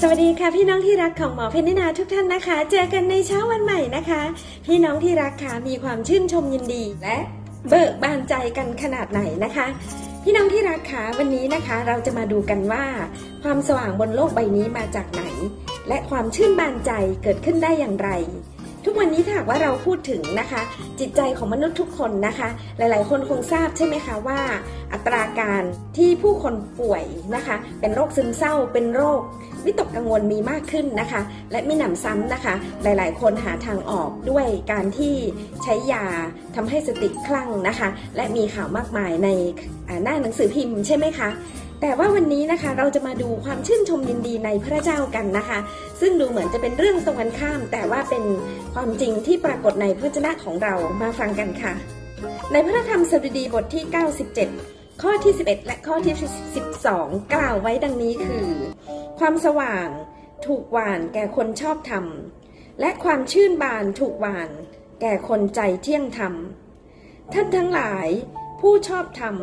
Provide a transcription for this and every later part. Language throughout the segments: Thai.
สวัสดีค่ะพี่น้องที่รักของหมอเพนนินาทุกท่านนะคะ เจอกันในเช้าวันใหม่นะคะ พี่น้องที่รักค่ะมีความชื่นชมยินดีและเบิกบานใจกันขนาดไหนนะคะ พี่น้องที่รักค่ะวันนี้นะคะ เราจะมาดูกันว่า ความสว่างบนโลกใบนี้มาจากไหน และความชื่นบานใจเกิดขึ้นได้อย่างไร ทุกวันนี้ถ้าหากว่าเราพูดถึงนะคะ จิตใจของมนุษย์ทุกคนนะคะ หลายๆ คนคงทราบใช่ไหมคะว่า อัตราการที่ผู้คนป่วยนะคะ เป็นโรคซึมเศร้า เป็นโรควิตกกังวลมีมากขึ้นนะคะ และไม่หนำซ้ำนะคะ หลายๆ คนหาทางออกด้วยการที่ใช้ยาทำให้สติคลั่งนะคะ และมีข่าวมากมายในหน้าหนังสือพิมพ์ใช่ไหมคะ แต่ว่าวันนี้นะคะเราจะมาดูความชื่นชมยินดีในพระเจ้ากันนะคะ ซึ่งดูเหมือนจะเป็นเรื่องตรงกันข้าม แต่ว่าเป็นความจริงที่ปรากฏในพระวจนะของเรามาฟังกันค่ะ ในพระธรรมสดุดีบทที่ 97 ข้อที่ 11 และข้อที่ 12 กล่าวไว้ดังนี้คือ ความสว่างถูกหวานแก่คนชอบธรรม และความชื่นบานถูกหวาน แก่คนใจเที่ยงธรรม ท่านทั้งหลายผู้ชอบธรรม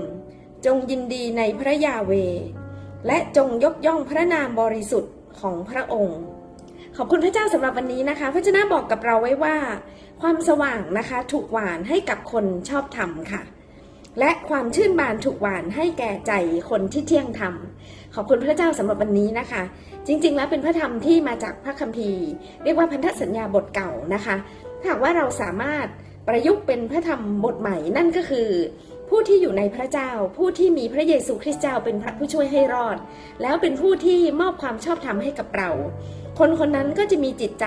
จงยินดีในพระยาเว และจงยกย่องพระนามบริสุทธิ์ของพระองค์ ขอบคุณพระเจ้าสำหรับวันนี้นะคะ พระเจ้าบอกกับเราไว้ว่า ความสว่างนะคะถูกหวานให้กับคนชอบธรรมค่ะและความชื่นบานถูกหวานให้แก่ใจคนที่เที่ยงธรรม ขอบคุณพระเจ้าสำหรับวันนี้นะคะ จริง ๆ แล้วเป็นพระธรรมที่มาจากพระคัมภีร์ เรียกว่าพันธสัญญาบทเก่านะคะถ้าหากว่าเราสามารถประยุกต์เป็นพระธรรมบทใหม่นั่นก็คือ ผู้ที่อยู่ในพระเจ้า ผู้ที่มีพระเยซูคริสต์เจ้าเป็นพระผู้ช่วยให้รอด แล้วเป็นผู้ที่มอบความชอบธรรมให้กับเรา คนคนนั้นก็จะมีจิตใจ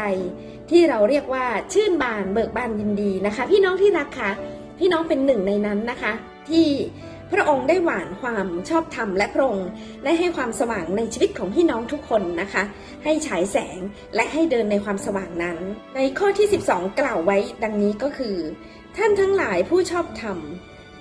ที่เราเรียกว่าชื่นบานเบิกบานยินดีนะคะ พี่น้องที่รักค่ะพี่น้องเป็นหนึ่งในนั้นนะคะ ที่พระองค์ได้หวานความชอบธรรมและพระองค์ได้ให้ความสว่างในชีวิตของพี่น้องทุกคนนะคะ ให้ฉายแสงและให้เดินในความสว่างนั้น ในข้อที่ 12 กล่าวไว้ดังนี้ก็คือ ท่านทั้งหลายผู้ชอบธรรม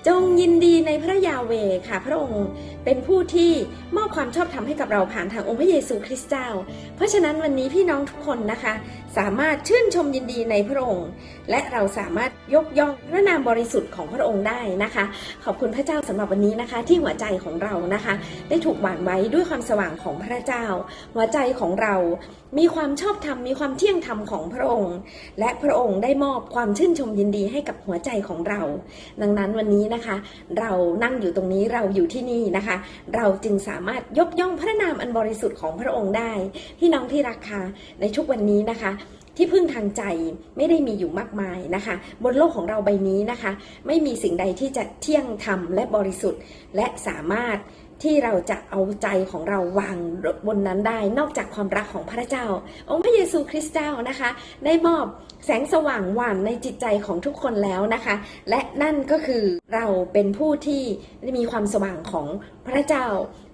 จงยินดีในพระยาเวค่ะ พระองค์เป็นผู้ที่มอบความชอบธรรมให้กับเราผ่านทางองค์พระเยซูคริสต์เจ้า เพราะฉะนั้นวันนี้พี่น้องทุกคนนะคะ สามารถชื่นชมยินดีในพระองค์ และเราสามารถยกย่องพระนามบริสุทธิ์ของพระองค์ได้นะคะ ขอบคุณพระเจ้าสำหรับวันนี้นะคะ ที่หัวใจของเรานะคะ ได้ถูกหวานไว้ด้วยความสว่างของพระเจ้า หัวใจของเรามีความชอบธรรมมีความเที่ยงธรรมของพระองค์ และพระองค์ได้มอบความชื่นชมยินดีให้กับหัวใจของเรา ดังนั้นวันนี้นะคะ เรานั่งอยู่ตรงนี้เราอยู่ที่นี่นะคะ เราจึงสามารถยกย่องพระนามอันบริสุทธิ์ของพระองค์ได้พี่น้องที่รักค่ะในทุกวันนี้นะคะที่พึ่งทางใจไม่ได้มีอยู่มากมายนะคะ บนโลกของเราใบนี้นะคะ ไม่มีสิ่งใดที่จะเที่ยงธรรมและบริสุทธิ์ และสามารถ ที่เราจะเอาใจของเราวางบนนั้นได้ นอกจากความรักของพระเจ้า องค์พระเยซูคริสต์เจ้านะคะ ได้มอบแสงสว่างหวานในจิตใจของทุกคนแล้วนะคะ และนั่นก็คือเราเป็นผู้ที่มีความสว่างของพระเจ้า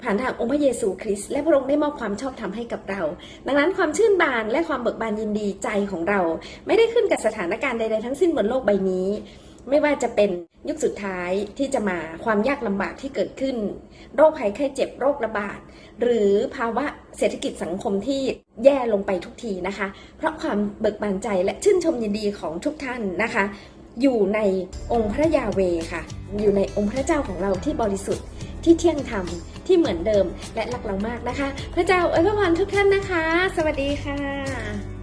ผ่านทางองค์พระเยซูคริสต์และพระองค์ได้มอบความชอบธรรมให้กับเรา ดังนั้นความชื่นบานและความเบิกบานยินดีใจของเรา ไม่ได้ขึ้นกับสถานการณ์ใดๆทั้งสิ้นบนโลกใบนี้ ไม่ว่าจะเป็นยุคสุดท้ายที่จะมาความยากลำบากที่เกิดขึ้น โรคภัยไข้เจ็บโรคระบาด หรือภาวะเศรษฐกิจสังคมที่แย่ลงไปทุกทีนะคะ เพราะความเบิกบานใจและชื่นชมยินดีของทุกท่านนะคะ อยู่ในองค์พระยาเวค่ะ อยู่ในองค์พระเจ้าของเราที่บริสุทธิ์ที่เที่ยงธรรมที่เหมือนเดิมและรักเรามากนะคะ พระเจ้าอวยพรทุกท่านนะคะ สวัสดีค่ะ